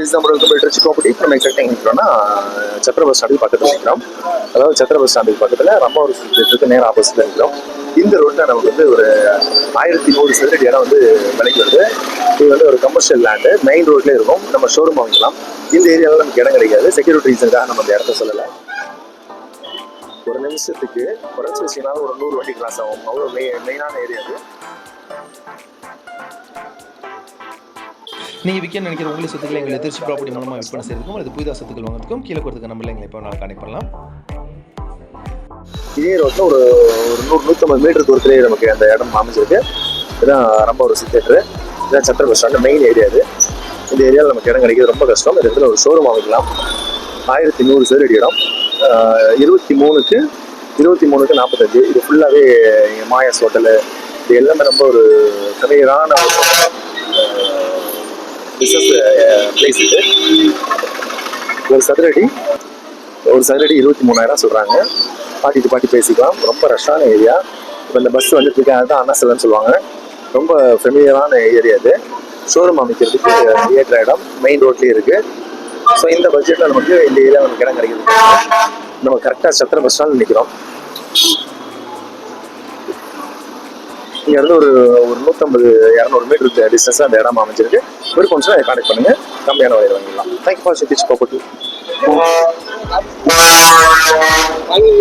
This நம்ம இருக்கும் literature property நம்ம எக்ஸாக்ட் எங்க சத்திர பஸ் ஸ்டாண்டுக்கு பக்கத்தில் நிற்கிறோம் அதாவது சத்திர பஸ் ஸ்டாண்டுக்கு பக்கத்தில் ரம்பாவூர் ஒரு நேரம் ஆப்போசிட்டில் ஆப்போசிட்ல நிற்கிறோம் இந்த ரோட்டில் நமக்கு வந்து ஒரு ஆயிரத்தி நூறு சதுரடி இடம் வந்து விலைக்கு வருது. இது வந்து ஒரு கமர்ஷியல் லேண்டு மெயின் ரோட்லேயே இருக்கும். நம்ம ஷோரூம் வாங்கிக்கலாம். இந்த ஏரியாவில் நமக்கு இடம் கிடைக்காது. செக்யூரிட்டி ரீசனுக்காக நம்ம அந்த இடத்த சொல்லலை. ஒரு நிமிஷத்துக்கு குறைச்சி வச்சீங்கன்னா ஒரு நூறு வண்டி கிளாஸ் ஆகும். அவ்வளோ மெயின் மெயினான ஏரியா அது. நீங்கள் விற்க நினைக்கிற உங்களை சொத்துக்களை எங்களை திருச்சி ப்ராப்பர்ட்டி மூலமாக விற்பனை செய்யறதுக்கும் அல்லது புதிதாக சொத்துக்கள் வாங்குறதுக்கும் கீழே கொடுத்துக்க நம்பரில் எங்களை இப்போ நாங்கள் கனெக்ட் பண்ணலாம். இதே ரோட்டில் ஒரு ஒரு நூறு நூற்றம்பது மீட்டர் தூரத்துலேயே நமக்கு அந்த இடம் அமைஞ்சிருக்கு. இதுதான் ரொம்ப ஒரு சித்தேட்ரு இதுதான் central bus stand main area இது. இந்த ஏரியாவில் நமக்கு இடம் கிடைக்கிறது ரொம்ப கஷ்டம். இந்த இடத்துல ஒரு ஷோரூம் அமைக்கலாம். ஆயிரத்தி நூறு சதுர அடி இடம். இருபத்தி மூணுக்கு இருபத்தி மூணுக்கு நாற்பத்தஞ்சு. இது ஃபுல்லாகவே மாயாஸ் ஹோட்டலு இது எல்லாமே ரொம்ப ஒரு கலையரான பிஸ்னஸ் பிளேஸ் இது ஒரு சதுரடி ஒரு சதுரடி இருபத்தி மூணாயிரம் சொல்கிறாங்க பாட்டி டு பாட்டி பேசிக்கலாம். ரொம்ப ரஷ்ஷான ஏரியா இப்போ இந்த பஸ் வந்துட்டு இருக்காங்க தான் அண்ணாசலன்னு சொல்லுவாங்க. ரொம்ப ஃபெமிலியரான ஏரியா இது. ஷோரூம் அமைக்கிறதுக்கு uh, ஏற்ற இடம். மெயின் ரோட்லேயும் இருக்குது ஸோ இந்த பட்ஜெட்டில் நமக்கு இந்த ஏரியாவில் நமக்கு இடம் கிடைக்குது நம்ம கரெக்டாக சத்திர பஸ் ஸ்டாண்ட் நிற்கிறோம் இங்கேருந்து ஒரு ஒரு நூற்றம்பது இரநூறு மீட்டர் டிஸ்டன்ஸ் அந்த இடம் அமைஞ்சிருக்கு. ஒரு கொஞ்சம் கான்டாக்ட் பண்ணுங்க. கம்மியான வகையில் வாங்கிடலாம். தேங்க்யூ ஃபார் சிட்டிச் ப்ராப்பர்ட்டி வாங்கி